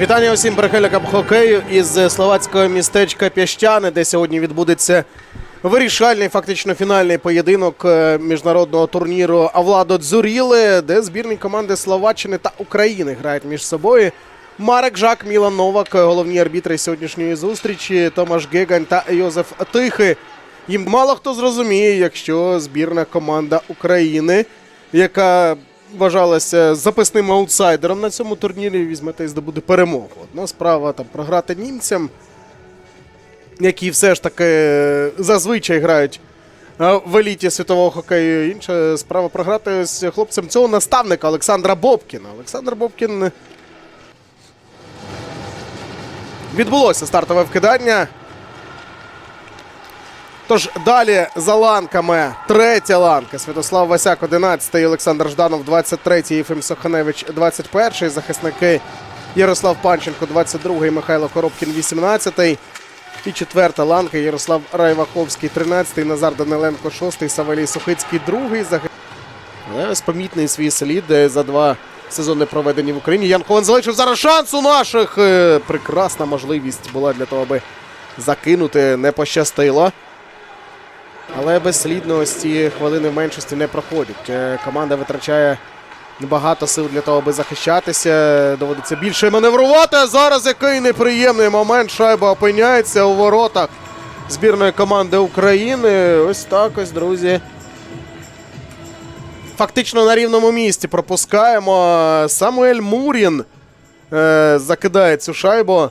Вітання усім прихильникам хокею із словацького містечка Піщани, де сьогодні відбудеться вирішальний, фактично фінальний поєдинок е, міжнародного турніру Авладо Дзуріли, де збірні команди Словаччини та України грають між собою. Марек Жак, Мілан Новак, головні арбітри сьогоднішньої зустрічі, Томаш Гегань та Йозеф Тихи. Їм мало хто зрозуміє, якщо збірна команда України, яка вважалася запасним аутсайдером на цьому турнірі, візьме та й здобуде перемогу. Одна справа там програти німцям, які все ж таки е, зазвичай грають е, в еліті світового хокею. Інша справа програти з хлопцем цього наставника Олександра Бобкіна. Олександр Бобкін. Відбулося стартове вкидання. Тож далі за ланками третя ланка. Святослав Васяк, 11-й, Олександр Жданов, 23-й, Єфим Соханевич, 21-й. Захисники Ярослав Панченко, 22-й, Михайло Коробкін, 18-й. І четверта ланка Ярослав Райваховський, 13-й, Назар Даниленко, 6-й, Савелій Сухицький, 2-й. Захи... Але ось помітний свій слід е, за два сезони проведені в Україні. Ян Ковен залишив зараз шанс у наших. Е, Прекрасна можливість була для того, аби закинути. Не пощастило. Але безслідно ось ці хвилини в меншості не проходять. Е, Команда витрачає багато сил для того, аби захищатися. Доводиться більше маневрувати. А зараз який неприємний момент. Шайба опиняється у воротах збірної команди України. Ось так ось, друзі. Фактично на рівному місці пропускаємо. Самуель Мурін е, закидає цю шайбу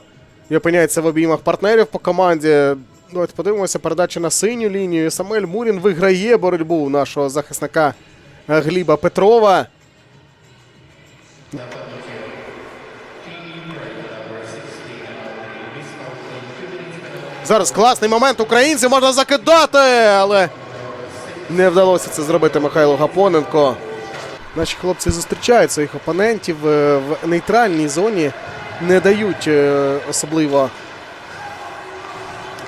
і опиняється в обіймах партнерів по команді. Давайте подивимося передача на синю лінію. Самуель Мурін виграє боротьбу нашого захисника е, Гліба Петрова. Зараз класний момент українців можна закидати, але не вдалося це зробити Михайлу Гапоненко. Наші хлопці зустрічають своїх опонентів е, в нейтральній зоні, не дають е, особливо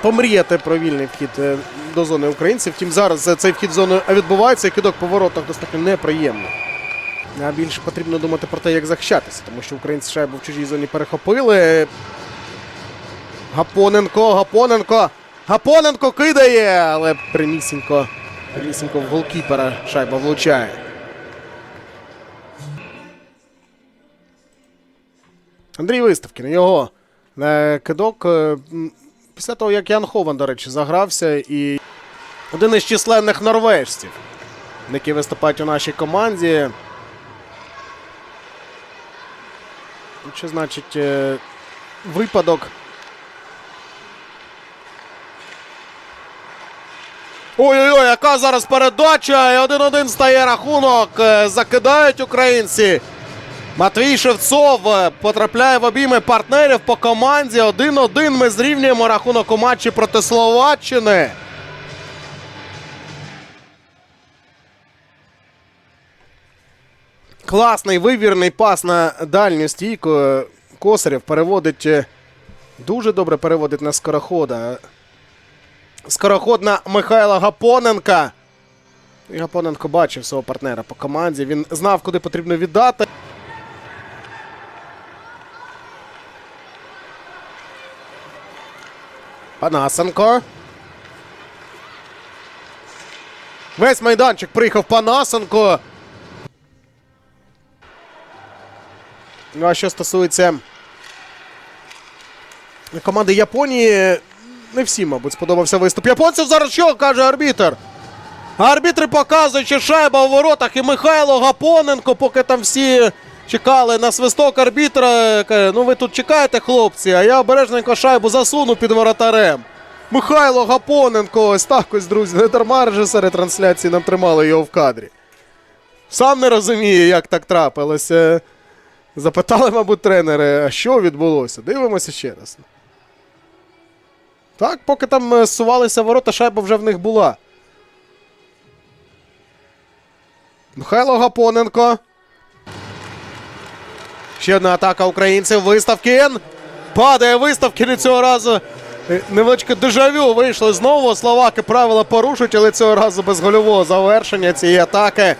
помріяти про вільний вхід е, до зони українців. Втім, зараз е, цей вхід в зону відбувається, і кидок по воротах достатньо неприємний. А більше потрібно думати про те, як захищатися, тому що українці шайбу в чужій зоні перехопили. Гапоненко, Гапоненко. Гапоненко кидає, але прямісінько, прямісінько в голкіпера шайба влучає. Андрій Виставкін, його е, кидок. Після того, як Ян Хован, до речі, загрався, і один із численних норвежців, які виступають у нашій команді. Що значить е, випадок? Ой-ой-ой, яка зараз передача! І 1-1 стає рахунок. Е, Закидають українці. Матвій Шевцов е, потрапляє в обійми партнерів по команді. 1-1 ми зрівнюємо рахунок у матчі проти Словаччини. Класний вивірний пас на дальню стійку. Косарєв переводить е, дуже добре переводить на скорохода. Скороход на Михайла Гапоненка. Гапоненко бачив свого партнера по команді. Він знав, куди потрібно віддати. Панасенко. Весь майданчик приїхав Панасенко. Ну, а що стосується команди Японії, не всім, мабуть, сподобався виступ японців. Зараз що каже арбітр? Арбітри показують, що шайба у воротах і Михайло Гапоненко, поки там всі чекали на свисток арбітра. каже, Ну ви тут чекаєте, хлопці, а я обережненько шайбу засуну під воротарем. Михайло Гапоненко, ось так ось, друзі, не дарма режисери трансляції нам тримали його в кадрі. Сам не розуміє, як так трапилося. Запитали, мабуть, тренери, а що відбулося? Дивимося ще раз. Так, поки там е, сувалися ворота, шайба вже в них була. Михайло Гапоненко. Ще одна атака українців. Виставкін. Падає Виставкін і цього разу. е, Невеличке дежавю вийшли знову. Словаки правила порушують, але цього разу без гольового завершення цієї атаки.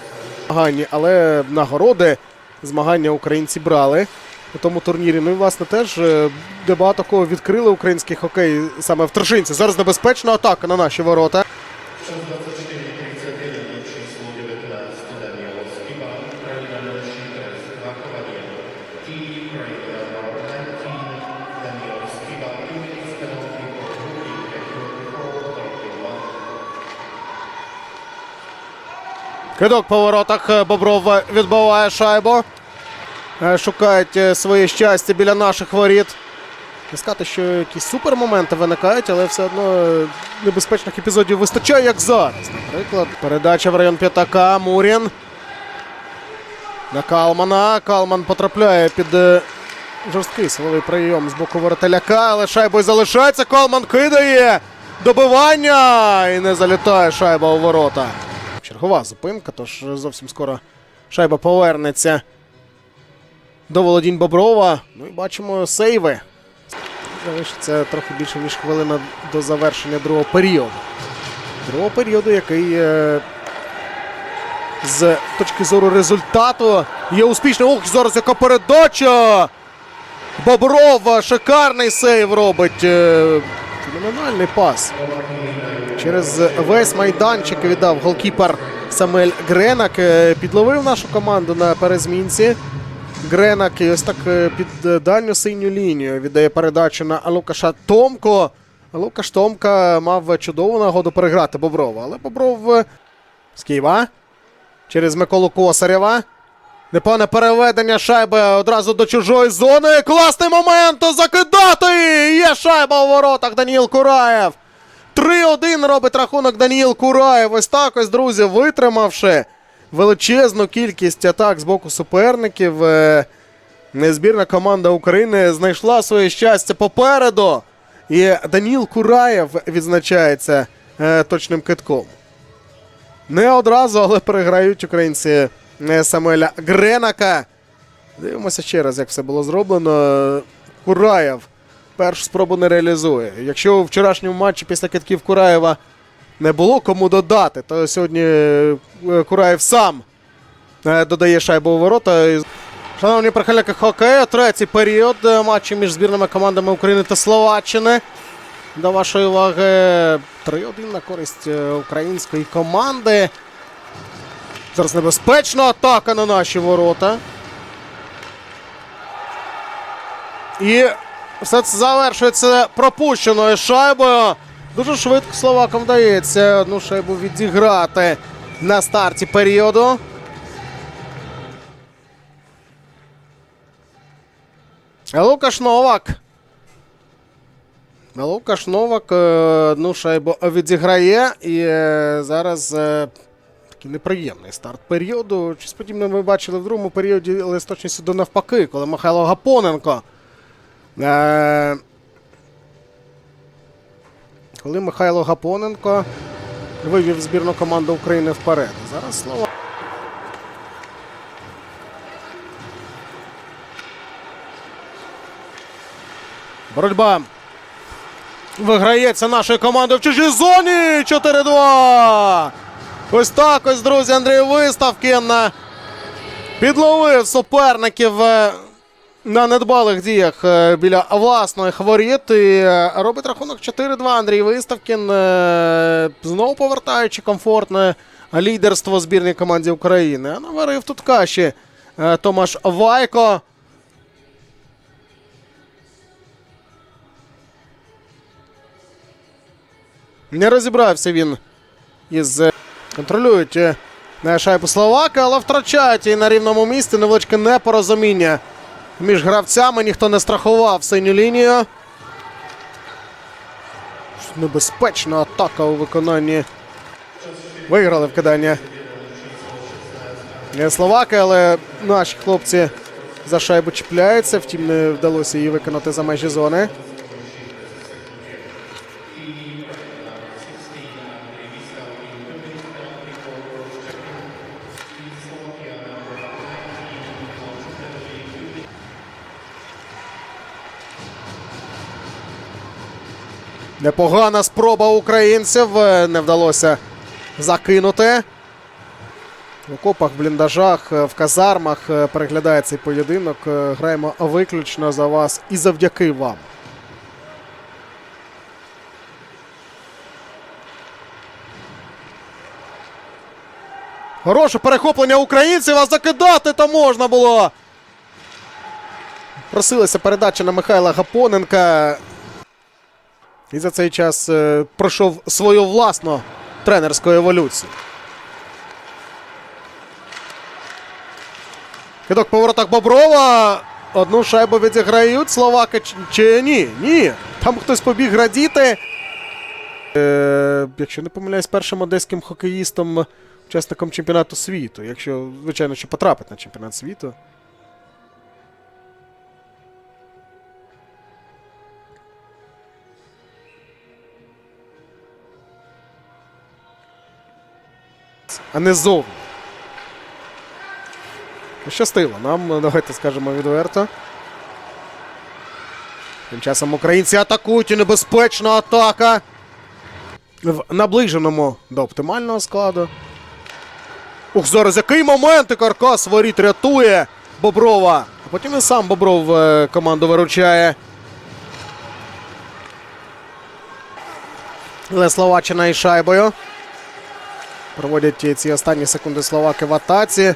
Але нагороди змагання українці брали. у тому турнірі. Ну і власне теж е, де багато відкрили український хокей саме в Тршинці. Зараз небезпечна атака на наші ворота. Кидок по воротах. Е, Бобров е, відбиває шайбу. Е, Шукають своє щастя біля наших воріт. Не сказати, що якісь супермоменти виникають, але все одно небезпечних епізодів вистачає, як зараз. Наприклад, передача в район п'ятака. Мурін. На Калмана. Калман потрапляє під жорсткий силовий прийом з боку воротеляка, але шайбою залишається. Калман кидає. Добивання! І не залітає шайба у ворота. Чергова зупинка, тож зовсім скоро шайба повернеться до володінь Боброва. Ну і бачимо сейви. Залишиться трохи більше, ніж хвилина до завершення другого періоду. Другого періоду, який е, з точки зору результату є успішним. Ох, зараз яка передача! Бобров шикарний сейв робить. Е, феноменальний пас. Через весь майданчик віддав голкіпер Самель Гренак. Е, Підловив нашу команду на перезмінці. Гренак і ось так е, під е, дальню синю лінію віддає передачу на Лукаша Томко. Лукаш Томка мав чудову нагоду переграти Боброва. Але Бобров з Києва через Миколу Косарєва. Непевне переведення шайби одразу до чужої зони. Класний момент закидати! Є шайба у воротах Даніл Кураєв. 3-1 робить рахунок Даніл Кураєв. Ось так ось, друзі, витримавши величезну кількість атак з боку суперників. е, Збірна команда України знайшла своє щастя попереду. І Даніл Кураєв відзначається е, точним китком. Не одразу, але переграють українці е, Самеля Гренака. Дивимося ще раз, як все було зроблено. Кураєв першу спробу не реалізує. Якщо у вчорашньому матчі після китків Кураєва не було кому додати, то сьогодні е, Кураєв сам е, додає шайбу у ворота. Шановні прихильники хокею, третій період е, матчу між збірними командами України та Словаччини. До вашої уваги 3-1 на користь української команди. Зараз небезпечна атака на наші ворота. І все це завершується пропущеною шайбою. Дуже швидко словакам вдається одну шайбу відіграти на старті періоду. Лукаш Новак. Лукаш Новак е, одну шайбу відіграє. І е, зараз е, такий неприємний старт періоду. Щось подібне ми бачили в другому періоді, але з точністю до навпаки, коли Михайло Гапоненко. Е, коли Михайло Гапоненко вивів збірну команду України вперед. Зараз слово. Боротьба виграється нашою командою в чужій зоні. 4-2. Ось так ось, друзі, Андрій Виставкін підловив суперників е, на недбалих діях е, біля власної воріт. І е, робить рахунок 4-2. Андрій Виставкін. е, Знову повертаючи комфортне лідерство збірній команді України. А наварив тут каші Томаш Вайко. Не розібрався він із контролюють шайбу Словака, але втрачають і на рівному місці невеличке непорозуміння між гравцями. Ніхто не страхував синю лінію. Небезпечна атака у виконанні. Виграли вкидання. Не Словаки, але наші хлопці за шайбу чіпляються. Втім, не вдалося її виконати за межі зони. Непогана спроба українців. е, Не вдалося закинути. В окопах, бліндажах, е, в казармах е, переглядає цей поєдинок. Граємо виключно за вас і завдяки вам. Хороше перехоплення українців, а закидати то можна було. Просилася передача на Михайла Гапоненка. І за цей час е, пройшов свою власну тренерську еволюцію. Кидок по воротах Боброва. Одну шайбу відіграють словаки чи ні? Ні. Там хтось побіг радіти. Е, якщо не помиляюсь, першим одеським хокеїстом, учасником чемпіонату світу. Якщо, звичайно, що потрапить на чемпіонат світу. А не зовні. Пощастило нам, давайте скажемо відверто. Тим часом українці атакують і небезпечна атака. В наближеному до оптимального складу. Ух, зараз який момент! І Каркас воріт рятує Боброва. А потім і сам Бобров е, команду виручає. Але Словаччина із шайбою. Проводять ці останні секунди словаки в атаці.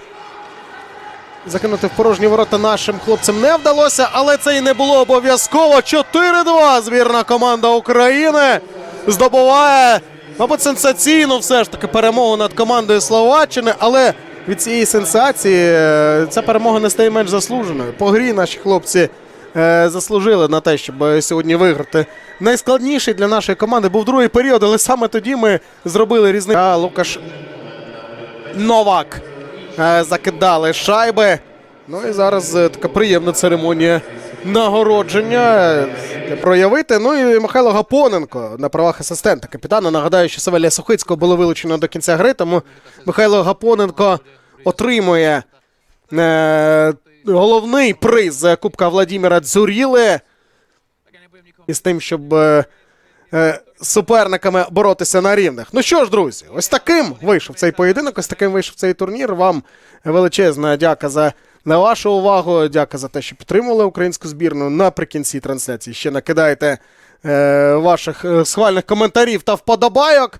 Закинути в порожні ворота нашим хлопцям не вдалося, але це і не було обов'язково. 4-2 збірна команда України здобуває, мабуть, сенсаційну все ж таки перемогу над командою Словаччини, але від цієї сенсації е, ця перемога не стає менш заслуженою. По грі наші хлопці заслужили на те, щоб е, сьогодні виграти. Найскладніший для нашої команди був другий період, але саме тоді ми зробили різницю. Лукаш Новак е, закидали шайби. Ну і зараз е, така приємна церемонія нагородження е, проявити. Ну і Михайло Гапоненко на правах асистента капітана. Нагадаю, що Савелія Сухицького було вилучено до кінця гри, тому Михайло Гапоненко отримує е, головний приз е, Кубка Владіміра Дзюріли. І з тим, щоб е, е, суперниками боротися на рівних. Ну що ж, друзі, ось таким вийшов цей поєдинок, ось таким вийшов цей турнір. Вам величезна дяка за на вашу увагу. Дяка за те, що підтримували українську збірну. Наприкінці трансляції ще накидайте е, ваших схвальних коментарів та вподобайок.